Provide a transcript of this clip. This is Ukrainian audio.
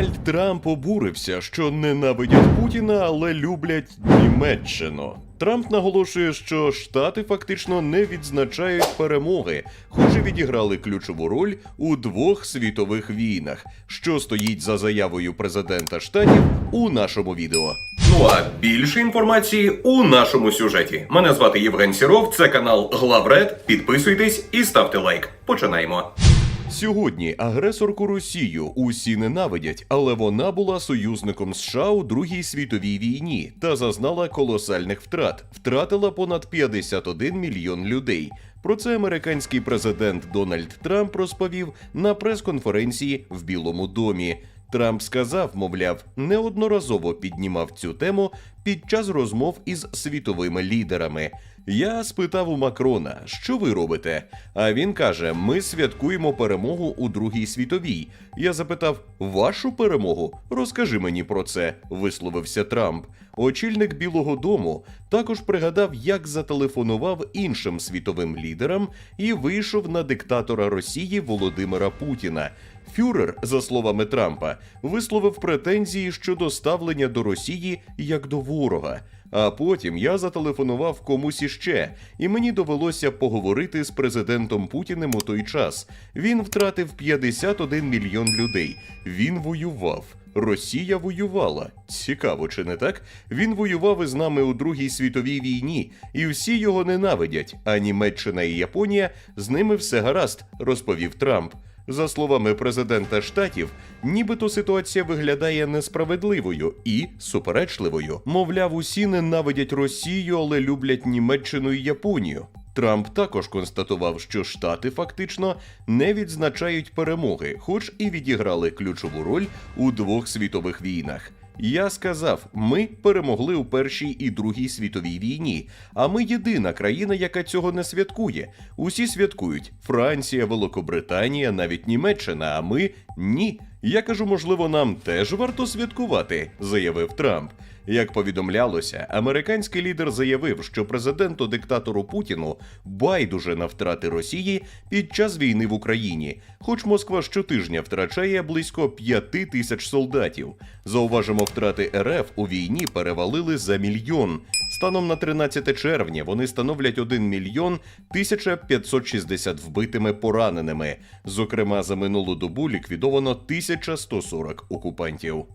Дональд Трамп обурився, що ненавидять Путіна, але люблять Німеччину. Трамп наголошує, що Штати фактично не відзначають перемоги, хоч і відіграли ключову роль у двох світових війнах, що стоїть за заявою президента штатів у нашому відео. Ну а більше інформації у нашому сюжеті. Мене звати Євген Сіров, це канал Главред. Підписуйтесь і ставте лайк. Починаємо. Сьогодні агресорку Росію усі ненавидять, але вона була союзником США у Другій світовій війні та зазнала колосальних втрат. Втратила понад 51 мільйон людей. Про це американський президент Дональд Трамп розповів на прес-конференції в Білому домі. Трамп сказав, мовляв, неодноразово піднімав цю тему під час розмов із світовими лідерами. Я спитав у Макрона, що ви робите? А він каже: Ми святкуємо перемогу у Другій світовій. Я запитав: Вашу перемогу? Розкажи мені про це, висловився Трамп. Очільник Білого Дому також пригадав, як зателефонував іншим світовим лідерам і вийшов на диктатора Росії Володимира Путіна. Фюрер, за словами Трампа, висловив претензії щодо ставлення до Росії як до ворога. А потім я зателефонував комусь іще, і мені довелося поговорити з президентом Путіним у той час. Він втратив 51 мільйон людей. Він воював. Росія воювала. Цікаво, чи не так? Він воював із нами у Другій світовій війні, і всі його ненавидять. А Німеччина і Японія з ними все гаразд, розповів Трамп. За словами президента штатів, нібито ситуація виглядає несправедливою і суперечливою. Мовляв, усі ненавидять Росію, але люблять Німеччину і Японію. Трамп також констатував, що Штати фактично не відзначають перемоги, хоч і відіграли ключову роль у двох світових війнах. Я сказав, ми перемогли у першій і другій світовій війні. А ми єдина країна, яка цього не святкує. Усі святкують Франція, Великобританія, навіть Німеччина. А ми ні. Я кажу, можливо, нам теж варто святкувати, заявив Трамп. Як повідомлялося, американський лідер заявив, що президенту диктатору Путіну байдуже на втрати Росії під час війни в Україні, хоч Москва щотижня втрачає близько п'яти тисяч солдатів. Зауважимо, втрати РФ у війні перевалили за мільйон. Станом на 13 червня вони становлять 1 мільйон 1560 вбитими пораненими. Зокрема, за минулу добу ліквідовано 1140 окупантів.